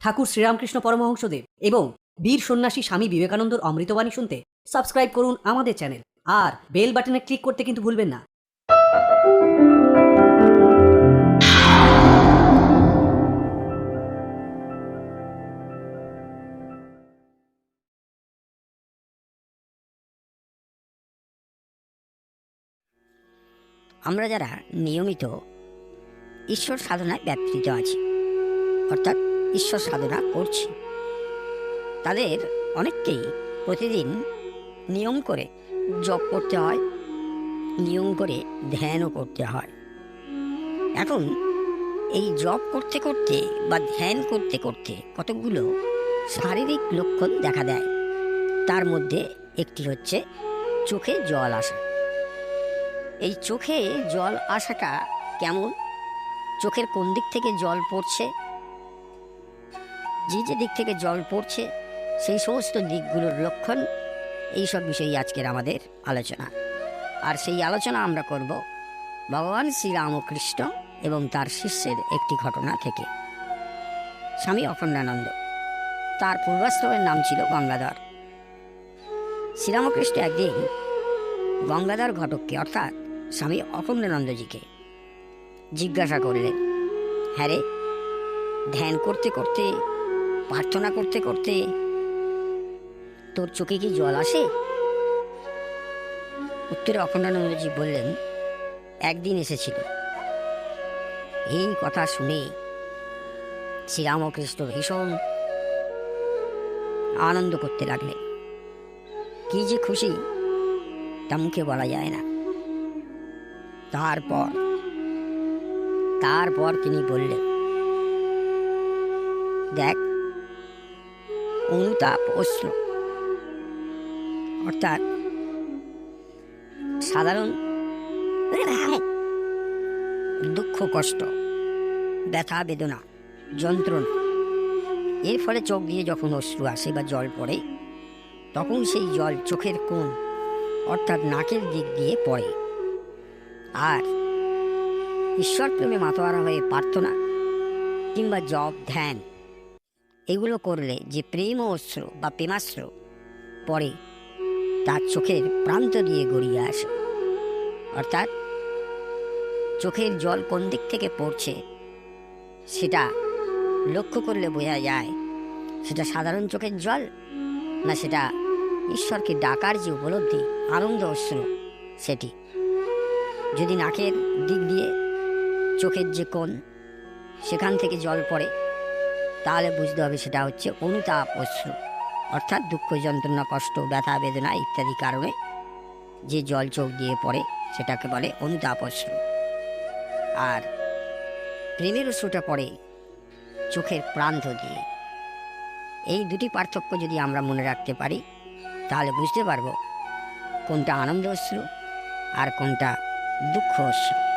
ঠাকুর শ্রীরামকৃষ্ণ পরমহংসদেব এবং বীর সন্ন্যাসী স্বামী বিবেকানন্দর অমৃতবাণী শুনতে সাবস্ক্রাইব করুন আমাদের চ্যানেল আর বেল বাটনে ক্লিক করতে কিন্তু ভুলবেন না। আমরা যারা নিয়মিত ঈশ্বর সাধনায় ব্যাপৃত আছি, অর্থাৎ ঈশ্বর সাধনা করছি। তাদের অনেককেই প্রতিদিন নিয়ম করে জপ করতে হয়, নিয়ম করে ধ্যানও করতে হয়। এখন এই জপ করতে করতে বা ধ্যান করতে করতে কতকগুলো শারীরিক লক্ষণ দেখা দেয়। তার মধ্যে একটি হচ্ছে চোখে জল আসা। এই চোখে জল আসাটা কেমন? চোখের কোন দিক থেকে জল পড়ছে? যে যে দিক থেকে জল পড়ছে, সেই সমস্ত দিকগুলোর লক্ষণ, এইসব বিষয়ে আজকের আমাদের আলোচনা। আর সেই আলোচনা আমরা করব ভগবান শ্রীরামকৃষ্ণ এবং তার শিষ্যের একটি ঘটনা থেকে। স্বামী অখণ্ডানন্দ, তার পূর্বাশ্রমের নাম ছিল গঙ্গাধর। শ্রীরামকৃষ্ণ একদিন গঙ্গাধর ঘটককে, অর্থাৎ স্বামী অখণ্ডানন্দজিকে, জিজ্ঞাসা করলেন হ্যাঁ রে, ধ্যান করতে করতে প্রার্থনা করতে করতে তোর চোখে কি জল আসে? উত্তরে অখণ্ডানন্দজি বললেন, একদিন এসেছিল। এই কথা শুনে শ্রীরামকৃষ্ণ ভীষণ আনন্দ করতে লাগলে কি যে খুশি তা মুখে বলা যায় না। তারপর তারপর তিনি বললেন, দেখ অনুতাপ অশ্র অর্থাৎ সাধারণ দুঃখ, কষ্ট, ব্যথা, বেদনা, যন্ত্রণা, এর ফলে চোখ দিয়ে যখন অশ্রু আসে বা জল পড়ে, তখন সেই জল চোখের কোণ, অর্থাৎ নাকের দিক দিয়ে পড়ে। আর ঈশ্বর প্রেমে মাতোয়ারা হয়ে প্রার্থনা কিংবা জপ, ধ্যান এগুলো করলে যে প্রেম অস্ত্র বা প্রেমাস্ত্র পড়ে, তার চোখের প্রান্ত দিয়ে গড়িয়ে আসে। অর্থাৎ চোখের জল কোন দিক থেকে পড়ছে সেটা লক্ষ্য করলে বোঝা যায়, সেটা সাধারণ চোখের জল না সেটা ঈশ্বরকে ডাকার যে উপলব্ধি, আনন্দ, অশ্র সেটি। যদি নাকের দিক দিয়ে চোখের যে কোণ, সেখান থেকে জল পড়ে তাহলে বুঝতে হবে সেটা হচ্ছে অনুতাপ অশ্রু, অর্থাৎ দুঃখ, যন্ত্রণা, কষ্ট, ব্যথা, বেদনা ইত্যাদি কারণে যে জল চোখ দিয়ে পড়ে সেটাকে বলে অনুতাপ অশ্রু। আর প্রেমের অশ্রুটা পড়ে চোখের প্রান্ত দিয়ে। এই দুটি পার্থক্য যদি আমরা মনে রাখতে পারি, তাহলে বুঝতে পারব কোনটা আনন্দ অশ্রু আর কোনটা দুঃখ অশ্রু।